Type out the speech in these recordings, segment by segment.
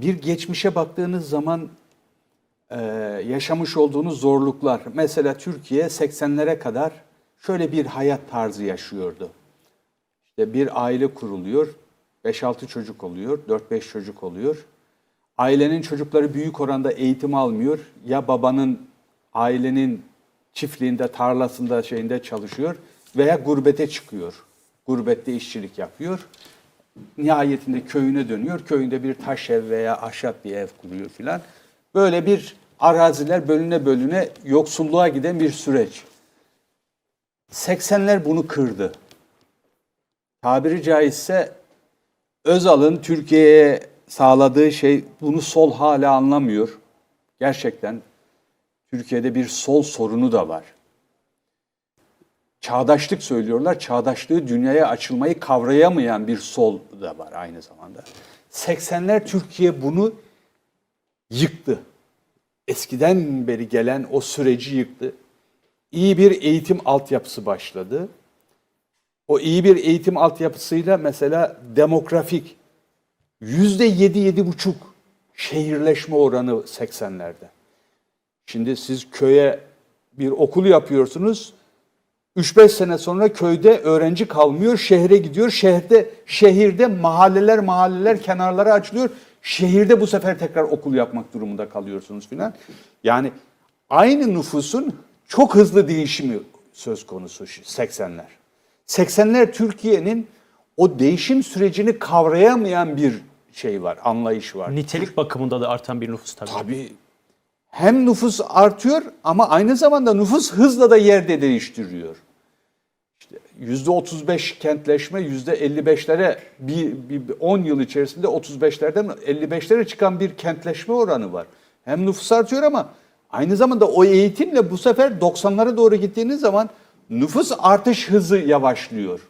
bir geçmişe baktığınız zaman e, yaşamış olduğunuz zorluklar. Mesela Türkiye 80'lere kadar şöyle bir hayat tarzı yaşıyordu. İşte bir aile kuruluyor, 5-6 çocuk oluyor, 4-5 çocuk oluyor. Ailenin çocukları büyük oranda eğitim almıyor. Ya babanın ailenin çiftliğinde, tarlasında, şeyinde çalışıyor veya gurbete çıkıyor. Gurbette işçilik yapıyor. Nihayetinde köyüne dönüyor. Köyünde bir taş ev veya ahşap bir ev kuruyor filan. Böyle bir araziler bölüne bölüne yoksulluğa giden bir süreç. 80'ler bunu kırdı. Tabiri caizse Özal'ın Türkiye'ye sağladığı şey bunu sol hala anlamıyor. Gerçekten Türkiye'de bir sol sorunu da var. Çağdaşlık söylüyorlar. Çağdaşlığı dünyaya açılmayı kavrayamayan bir sol da var aynı zamanda. 80'ler Türkiye bunu yıktı. Eskiden beri gelen o süreci yıktı. İyi bir eğitim altyapısı başladı. O iyi bir eğitim altyapısıyla mesela demografik yüzde yedi, yedi buçuk şehirleşme oranı 80'lerde. Şimdi siz köye bir okul yapıyorsunuz. 3-5 sene sonra köyde öğrenci kalmıyor, şehre gidiyor. Şehirde şehirde mahalleler mahalleler kenarlara açılıyor. Şehirde bu sefer tekrar okul yapmak durumunda kalıyorsunuz filan. Yani aynı nüfusun çok hızlı değişimi söz konusu 80'ler. 80'ler Türkiye'nin o değişim sürecini kavrayamayan bir şey var, anlayış var. Nitelik bakımında da artan bir nüfus tabii. Tabii hem nüfus artıyor ama aynı zamanda nüfus hızla da yerde değiştiriyor. İşte yüzde 35 kentleşme yüzde 55'lere bir, bir 10 yıl içerisinde 35'lerden 55'lere çıkan bir kentleşme oranı var. Hem nüfus artıyor ama aynı zamanda o eğitimle bu sefer 90'lara doğru gittiğiniz zaman nüfus artış hızı yavaşlıyor.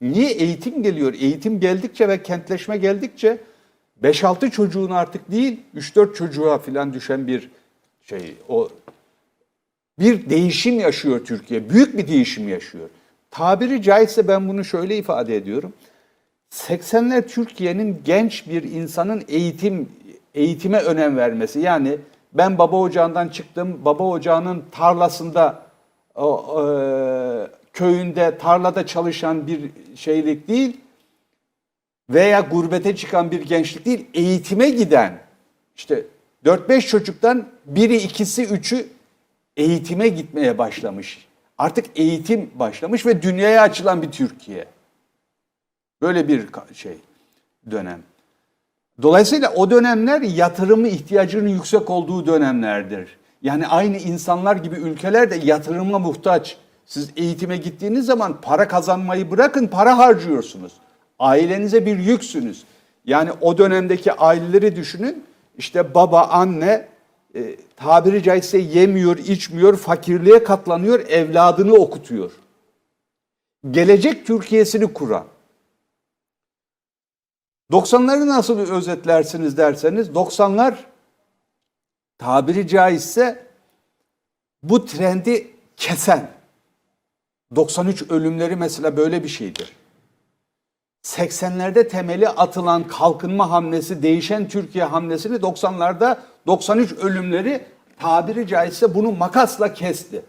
Niye eğitim geliyor? Eğitim geldikçe ve kentleşme geldikçe 5-6 çocuğun artık değil 3-4 çocuğa falan düşen bir şey o bir değişim yaşıyor Türkiye. Büyük bir değişim yaşıyor. Tabiri caizse ben bunu şöyle ifade ediyorum. 80'ler Türkiye'nin genç bir insanın eğitim eğitime önem vermesi. Yani ben baba ocağından çıktım. Baba ocağının tarlasında o, e, köyünde tarlada çalışan bir şeylik değil veya gurbete çıkan bir gençlik değil, eğitime giden işte 4-5 çocuktan biri, ikisi, üçü eğitime gitmeye başlamış. Artık eğitim başlamış ve dünyaya açılan bir Türkiye. Böyle bir şey dönem. Dolayısıyla o dönemler yatırımı ihtiyacının yüksek olduğu dönemlerdir. Yani aynı insanlar gibi ülkeler de yatırıma muhtaç. Siz eğitime gittiğiniz zaman para kazanmayı bırakın para harcıyorsunuz. Ailenize bir yüksünüz. Yani o dönemdeki aileleri düşünün. İşte baba, anne e, tabiri caizse yemiyor, içmiyor, fakirliğe katlanıyor, evladını okutuyor. Gelecek Türkiye'sini kuran. 90'ları nasıl özetlersiniz derseniz 90'lar tabiri caizse bu trendi kesen 93 ölümleri mesela böyle bir şeydir. 80'lerde temeli atılan kalkınma hamlesi, değişen Türkiye hamlesini 90'larda 93 ölümleri tabiri caizse bunu makasla kesti.